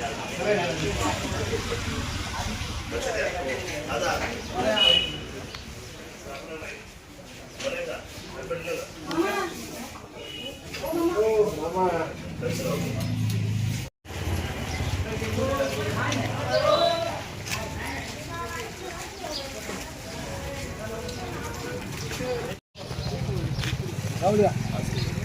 嗯好的好的好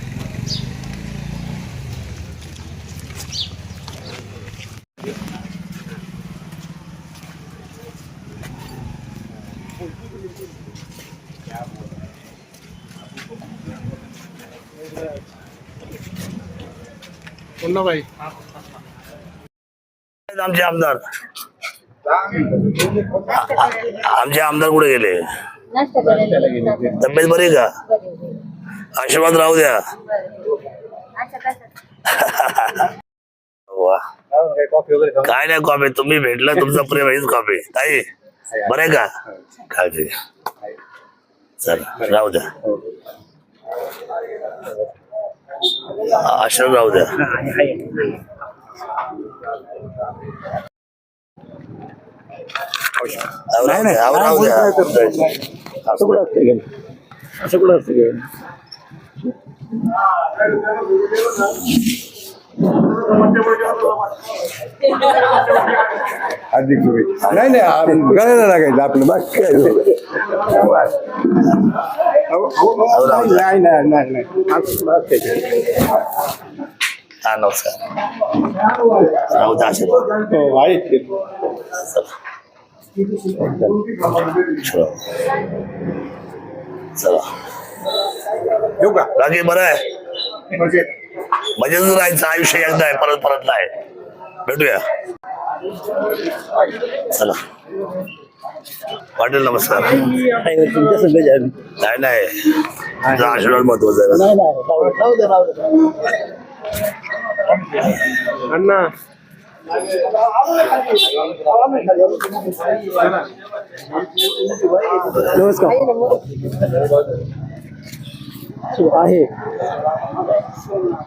आमचे आमदार. आमचे आमदार कुठे गेले? तब्येत बरी आहे का? आशीर्वाद राहू द्या. वा. काय नाही कॉपी तुम्ही भेटला तुमचा प्रेम हीच कॉपी ताई बरं आहे का? काळजी चला राहू द्या. आशीर्वाद राहू द्या राहू द्या, राहू द्या. असं कुठं असते गेलं असं कुठं असते गेलं अधिक नाही नाही गळायला लागायचं आपलं बाकी काय नाही. नाही नाही नाही. हा. चला. चला. येऊ का? बाकी बरं आहे. मजेत राहायचं आयुष्य एकदा आहे परत परत नाही. भेटूया. चला. पाटील नमस्कार. नाही नाही तुझा आशीर्वाद महत्त्वाचा आहे. अण्णा. नमस्कार. आहे.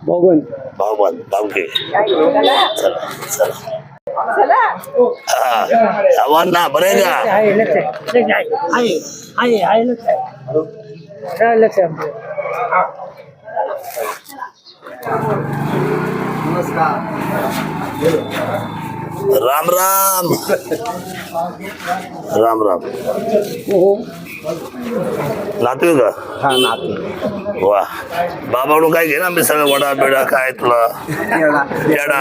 भगवान भाऊबंद भाऊके चला चला. हा आव्हान ना बरं आहे का आहे लक्ष आहे आहे आहे आहे लक्ष आहे. काय लक्ष आहे आमचं? राम राम. राम राम. नातू का? हा नाते. वा. बाबाकडून काय घे ना मी सगळं वडा पेडा काय तुला? पेडा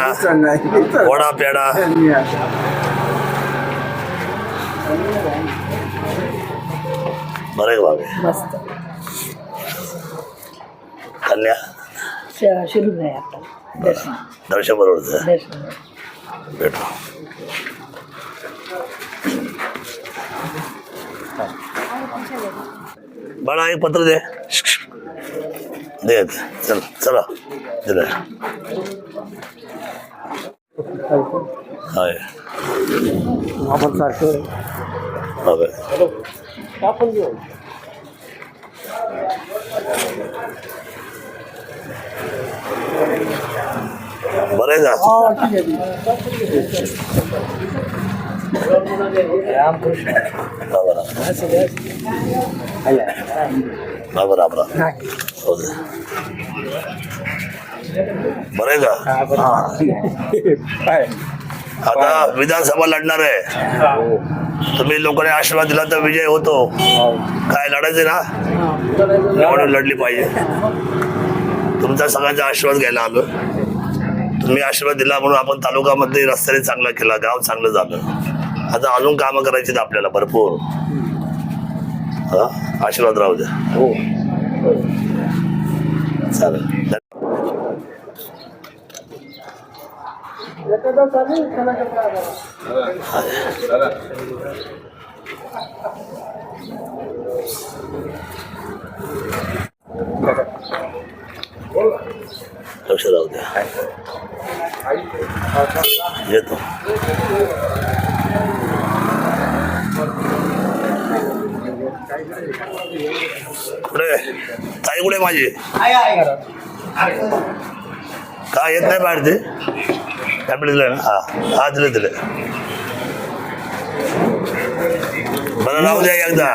वडा पेडा बरं बाबा? मस्त. कन्या? सुरू दर्शन दर्शन बरोबर भेटू. बाळा एक पत्र दे. दे दे. चल चला. दिलं. होय. आपण सारखं बाबा आपण घेऊ बरं आहे का? बाबा राम बाबा राम राम हो दे बरं आहे का काय आता विधानसभा लढणार आहे तुम्ही लोकांनी आशीर्वाद दिला तर विजय होतो काय लढायचे ना निवडणूक लढली पाहिजे तुमचा सगळ्यांचा आशीर्वाद घ्यायला आलो तुम्ही आशीर्वाद दिला म्हणून आपण तालुक्यामध्ये रस्त्याने चांगला केला गाव चांगलं झालं आता अजून कामं करायची आपल्याला भरपूर. हा? आशीर्वाद राहू द्या. हो. चालेल. लक्ष राहू द्या. येतो. कुठे ताई कुठे माझी? का येत नाही बाहेर ते? टॅबलेट दिलं ना? हा हा दिले दिले. बरं राहू द्या एकदा.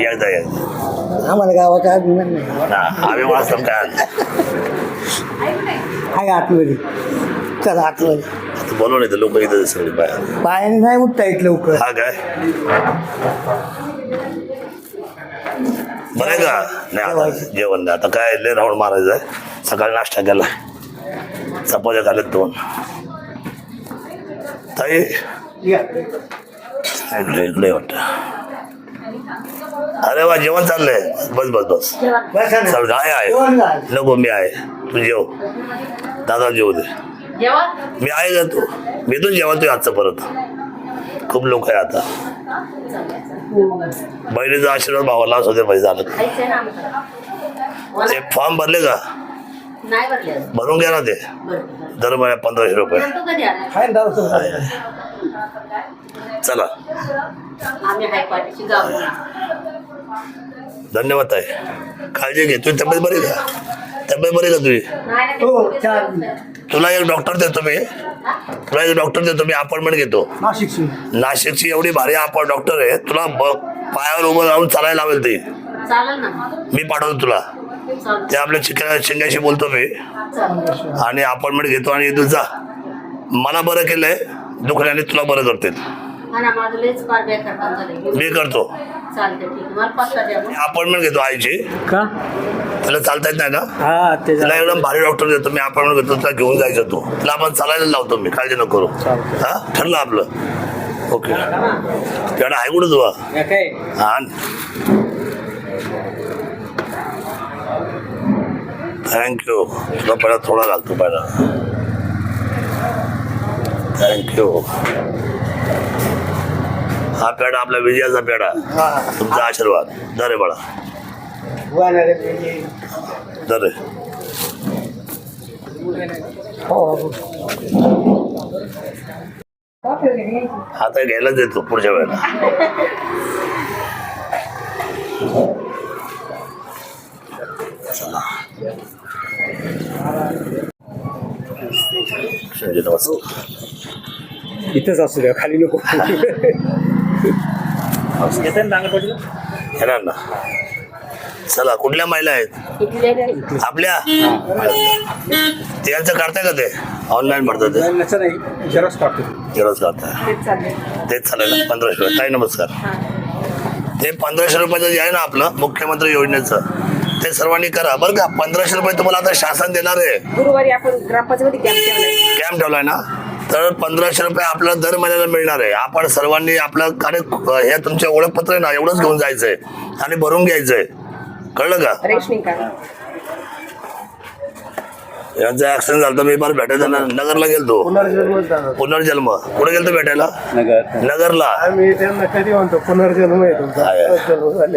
एकदा एकदा. आम्हाला गावाचा अभिमान नाही. आम्ही वाचतो काय? आहे आतमध्ये. चला आतमध्ये. आता बोलवून येतं लोक इथं सगळे बाहेर. पायाने नाही उठता येत लवकर. हा काय? बरं का? नाही आता जेवण. नाही. आता काय लय राऊंड मारायचं आहे. सकाळी नाश्ता केला. चपात्या खाल्यात दोन. ताई? इकडे इकडे वाटतं. अरे वा जेवण चाललंय. बस बस बस. चल आहे. आहे नको मी आहे. तू जेव. दादा जेव दे. मी आहे का तू? मी तू जेवण तू आजचं परत. खूप लोक आहे आता. बहिणीचा आशीर्वाद भावाला असू दे पैसे झालं. ते फॉर्म भरले का? नाही भरले. अजून. भरून घ्या ना ते. दर महिन्यात पंधराशे रुपये. आहे आहे, आहे. चला. धन्यवाद ताई. काळजी घे. तुझी तब्येत बरी का? तब्येत बरी का तुझी? हो. तुला एक डॉक्टर देतो मी. तुला एक डॉक्टर देतो मी अपॉइंटमेंट घेतो. नाशिकची नाशिकची एवढी भारी आपण डॉक्टर आहे. तुला पायावर उभं राहून चालायला लावेल ते. मी पाठवतो तुला. ते आपल्या चिकन शिंग्याशी बोलतो मी. आणि अपॉइंटमेंट घेतो आणि तू जा. मला बरं केलंय दुखण्याने तुला बरं झालंय. मी करतो. चालते ठीक आहे. मला पत्ता द्या मग. अपॉइंटमेंट घेतो आईची. का? त्याला चालता येत नाही ना? हा त्याला एकदम भारी डॉक्टर देतो. मी अपॉइंटमेंट घेतो तुला घेऊन जायचं तू. तुला आपण चालायला लावतो मी काळजी नको करू. हा? ठरलं आपलं? ओके तेवढा आहे कुठं तुला हा. थँक्यू तुला पहिला थोडा घालतो पहिला. थँक्यू हा पेढा आपला विजयाचा पेढा. तुमचा आशीर्वाद. दरे बाळा. दरे. हा. तर घ्यायलाच देतो पुढच्या वेळेला. इथंच असू द्या खाली नको. येणार ना. चला कुठल्या महिला आहेत. आपल्या? त्यांचं काढताय का ते? ऑनलाईन भरतात ते. झेरॉक्स काढताय तेच चालेल पंधराशे रुपये. ताई नमस्कार. हा. ते पंधराशे रुपयाचं जे आहे ना आपलं मुख्यमंत्री योजनेचं ते सर्वांनी करा. बरं का पंधराशे रुपये तुम्हाला आता शासन देणार आहे. गुरुवारी आपण ग्रामपंचायती कॅम्प ठेवलाय. कॅम्प ठेवलाय ना? तर पंधराशे रुपये आपल्याला दर महिन्याला मिळणार आहे. आपण सर्वांनी आपलं आणि हे तुमचे ओळखपत्र आहे ना एवढंच घेऊन जायचंय आणि भरून घ्यायचंय. कळलं का? यांचा ऍक्सिडेंट झाला तर मी फार भेटायचा ना नगरला गेलतो. पुनर्जन्म. कुठे गेलतो भेटायला? नगर. नगरला. आम्ही त्यांना कधी म्हणतो पुनर्जन्म आहे तुमचा.